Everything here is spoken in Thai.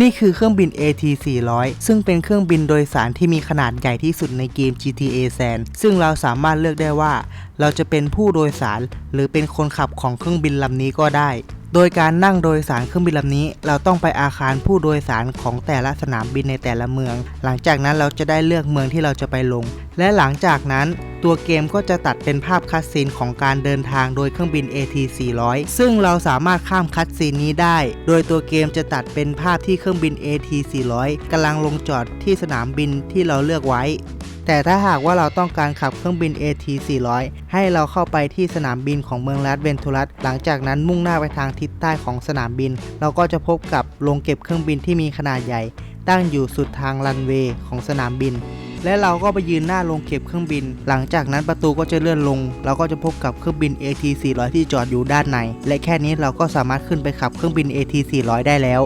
นี่คือเครื่องบิน AT400 ซึ่งเป็นเครื่องบินโดยสารที่มีขนาดใหญ่ที่สุดในเกม GTA San ซึ่งเราสามารถเลือกได้ว่า เราจะเป็นผู้โดยสาร หรือเป็นคนขับของเครื่องบินลำนี้ก็ได้ โดยการนั่งโดยสารเครื่องบินลำนี้ เราต้องไปอาคารผู้โดยสารของแต่ละสนามบินในแต่ละเมือง หลังจากนั้นเราจะได้เลือกเมืองที่เราจะไปลง และหลังจากนั้น ตัวเกมก็จะตัดเป็นภาพคัดซีนของการเดินทางโดยเครื่องบิน AT400 ซึ่งเราสามารถข้ามคัดซีนนี้ได้ โดยตัวเกมจะตัดเป็นภาพที่เครื่องบิน AT400 กำลังลงจอดที่สนามบินที่เราเลือกไว้ แต่ถ้าหากว่าเราต้องการขับเครื่องบิน AT400 ให้เราเข้าไปที่สนามบินของเมืองลัสเวนทูรัสหลังจากนั้นมุ่งหน้าไปทางทิศใต้ของสนามบิน เราก็จะพบกับโรงเก็บเครื่องบินที่มีขนาดใหญ่ ตั้งอยู่สุดทางรันเวย์ของสนามบิน และเราก็ไปยืนหน้าโรงเก็บเครื่องบิน หลังจากนั้นประตูก็จะเลื่อนลง เราก็จะพบกับเครื่องบิน AT400 ที่จอดอยู่ด้านใน และแค่นี้เราก็สามารถขึ้นไปขับเครื่องบิน AT400 ได้แล้ว